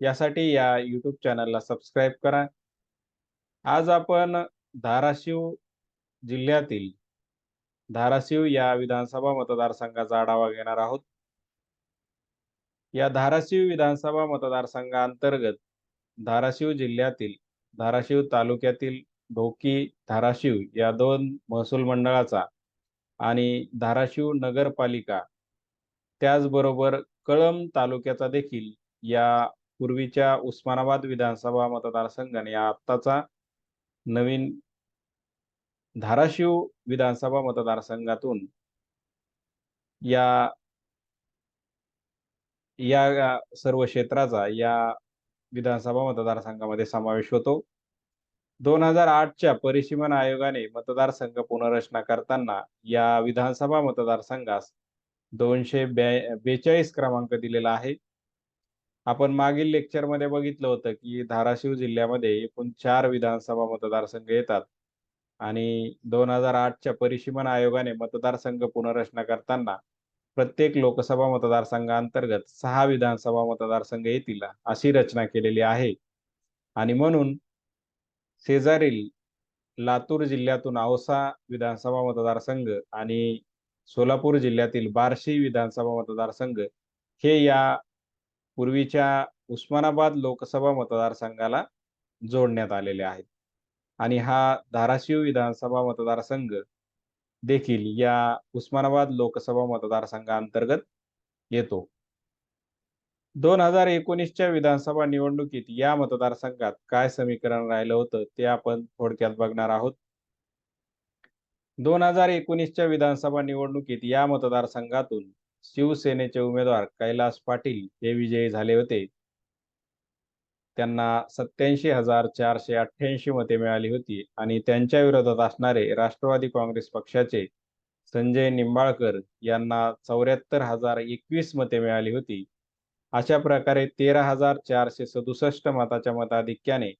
यासाठी या यूट्यूब चॅनलला सबस्क्राईब करा. आज आपण धाराशिव जिल्ह्यातील धाराशिव या विधानसभा मतदारसंघाचा आढावा घेणार आहोत. या धाराशिव विधानसभा मतदारसंघाअंतर्गत धाराशिव जिल्ह्यातील धाराशिव तालुक्यातील ढोकी धाराशिव या दोन महसूल मंडळाचा आणि धाराशिव नगरपालिका त्याचबरोबर कळंब तालुक्याचा देखील या पूर्वीच्या उस्मानाबाद विधानसभा मतदारसंघाने या आत्ताचा नवीन धाराशिव विधानसभा मतदारसंघातून या या सर्व क्षेत्राचा या विधानसभा मतदारसंघामध्ये समावेश होतो. दोन हजार आठच्या परिसीमन आयोगाने मतदारसंघ पुनर्रचना करताना या विधानसभा मतदारसंघास दोनशे बे बेचाळीस क्रमांक दिलेला आहे. आपण मागील लेक्चरमध्ये बघितलं होतं की धाराशिव जिल्ह्यामध्ये एकूण चार विधानसभा मतदारसंघ येतात. आणि दोन हजार आठच्या परिसीमन आयोगाने मतदारसंघ पुनर्रचना करताना प्रत्येक लोकसभा मतदारसंघाअंतर्गत सहा विधानसभा मतदारसंघ येतील अशी रचना केलेली आहे. आणि म्हणून शेजारील लातूर जिल्ह्यातून औसा विधानसभा मतदारसंघ आणि सोलापूर जिल्ह्यातील बार्शी विधानसभा मतदारसंघ हे या पूर्वीच्या उस्मानाबाद लोकसभा मतदारसंघाला जोडण्यात आलेले आहेत. आणि हा धाराशिव विधानसभा मतदारसंघ देखील या उस्मानाबाद लोकसभा मतदारसंघाअंतर्गत येतो. दोन हजार एकोणीसच्या विधानसभा निवडणुकीत या मतदारसंघात काय समीकरण राहिलं होतं ते आपण थोडक्यात बघणार आहोत. दोन हजार एकोणीसच्या विधानसभा निवडणुकीत या मतदारसंघातून शिवसेनेचे उमेदवार कैलास पाटील हे विजयी झाले होते. त्यांना सत्याऐंशी हजार चारशे अठ्ठ्याऐंशी मते मिळाली होती आणि त्यांच्या विरोधात असणारे राष्ट्रवादी काँग्रेस पक्षाचे संजय निंबाळकर यांना चौऱ्याहत्तर हजार एकवीस मते मिळाली होती. अशा प्रकारे तेरा हजार चारशे सदुसष्ट मताच्या मताधिक्याने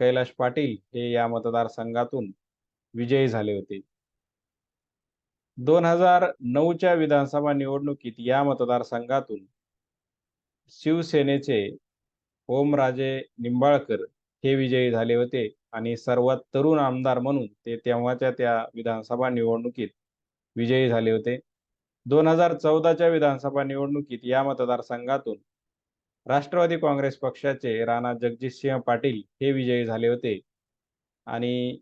कैलाश पाटील हे या मतदारसंघातून विजयी झाले होते. दोन हजार नऊच्या विधानसभा निवडणुकीत या मतदारसंघातून शिवसेनेचे ओमराजे निंबाळकर हे विजयी झाले होते आणि सर्वात तरुण आमदार म्हणून ते तेव्हाच्या त्या विधानसभा निवडणुकीत विजयी झाले होते. दोन हजार चौदाच्या विधानसभा निवडणुकीत या मतदारसंघातून राष्ट्रवादी काँग्रेस पक्षाचे राणा जगजितसिंह पाटील हे विजयी झाले होते आणि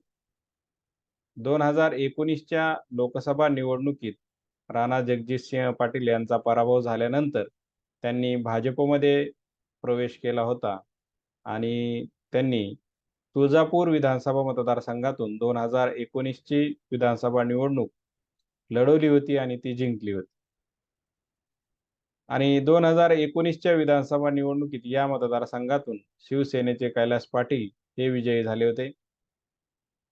दोन हजार एकोणीसच्या लोकसभा निवडणुकीत राणा जगजितसिंह पाटील यांचा पराभव झाल्यानंतर त्यांनी भाजपमध्ये प्रवेश केला होता आणि त्यांनी तुळजापूर विधानसभा मतदारसंघातून दोन हजार एकोणीसची विधानसभा निवडणूक लढवली होती आणि ती जिंकली होती. आणि दोन हजार एकोणीसच्या विधानसभा निवडणुकीत या मतदारसंघातून शिवसेनेचे कैलास पाटील हे विजयी झाले होते.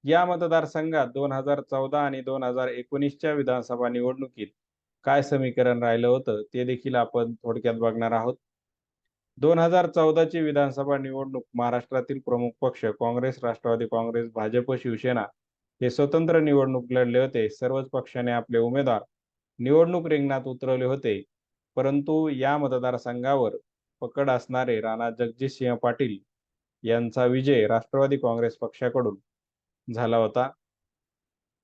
या मतदारसंघात दोन हजार चौदा आणि दोन हजार एकोणीसच्या विधानसभा निवडणुकीत काय समीकरण राहिलं होतं ते देखील आपण थोडक्यात बघणार आहोत. दोन हजार चौदाची विधानसभा निवडणूक महाराष्ट्रातील प्रमुख पक्ष काँग्रेस राष्ट्रवादी काँग्रेस भाजप शिवसेना हे स्वतंत्र निवडणूक लढले होते. सर्वच पक्षाने आपले उमेदवार निवडणूक रिंगणात उतरवले होते. परंतु या मतदारसंघावर पकड असणारे राणा जगजितसिंह पाटील यांचा विजय राष्ट्रवादी काँग्रेस पक्षाकडून झाला होता.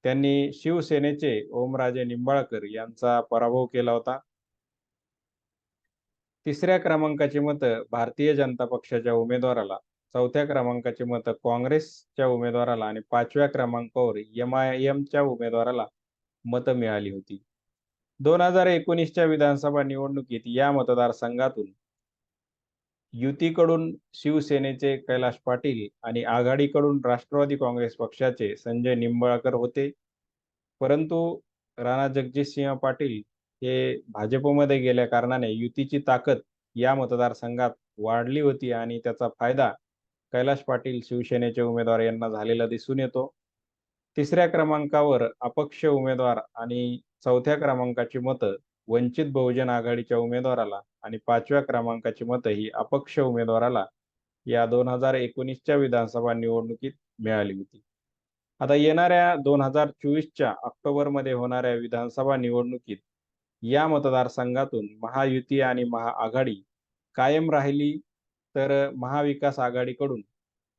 त्यांनी शिवसेनेचे ओमराजे निंबाळकर यांचा पराभव केला होता. तिसऱ्या क्रमांकाची मतं भारतीय जनता पक्षाच्या उमेदवाराला चौथ्या क्रमांकाची मतं काँग्रेसच्या उमेदवाराला आणि पाचव्या क्रमांकावर एम आय एमच्या उमेदवाराला मतं मिळाली होती. दोन हजार एकोणीसच्या विधानसभा निवडणुकीत या मतदारसंघातून युतीकडून शिवसेनेचे कैलाश पाटील आणि आघाडीकडून राष्ट्रवादी काँग्रेस पक्षाचे संजय निंबाळकर होते. परंतु राणा जगजितसिंह पाटील हे भाजपमध्ये गेल्या कारणाने युतीची ताकद या मतदारसंघात वाढली होती आणि त्याचा फायदा कैलाश पाटील शिवसेनेचे उमेदवार यांना झालेला दिसून येतो. तिसऱ्या क्रमांकावर अपक्ष उमेदवार आणि चौथ्या क्रमांकाची मतं वंचित बहुजन आघाडीच्या उमेदवाराला आणि पाचव्या क्रमांकाची मतं ही अपक्ष उमेदवाराला या दोन हजार एकोणीसच्या विधानसभा निवडणुकीत मिळाली होती. आता येणाऱ्या दोन हजार चोवीसच्या ऑक्टोबरमध्ये होणाऱ्या विधानसभा निवडणुकीत या मतदारसंघातून महायुती आणि महाआघाडी कायम राहिली तर महाविकास आघाडीकडून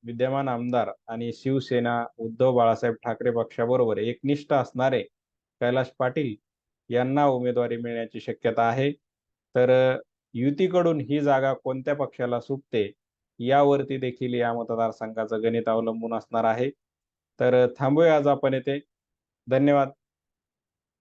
विद्यमान आमदार आणि शिवसेना उद्धव बाळासाहेब ठाकरे पक्षाबरोबर एकनिष्ठ असणारे कैलाश पाटील यांना उमेदवारी मिळण्याची शक्यता आहे. तर युतीकडून ही जागा कोणत्या पक्षाला सुटते यावरती देखील या मतदारसंघाचं गणित अवलंबून असणार आहे. तर थांबूया आज आपण येथे धन्यवाद.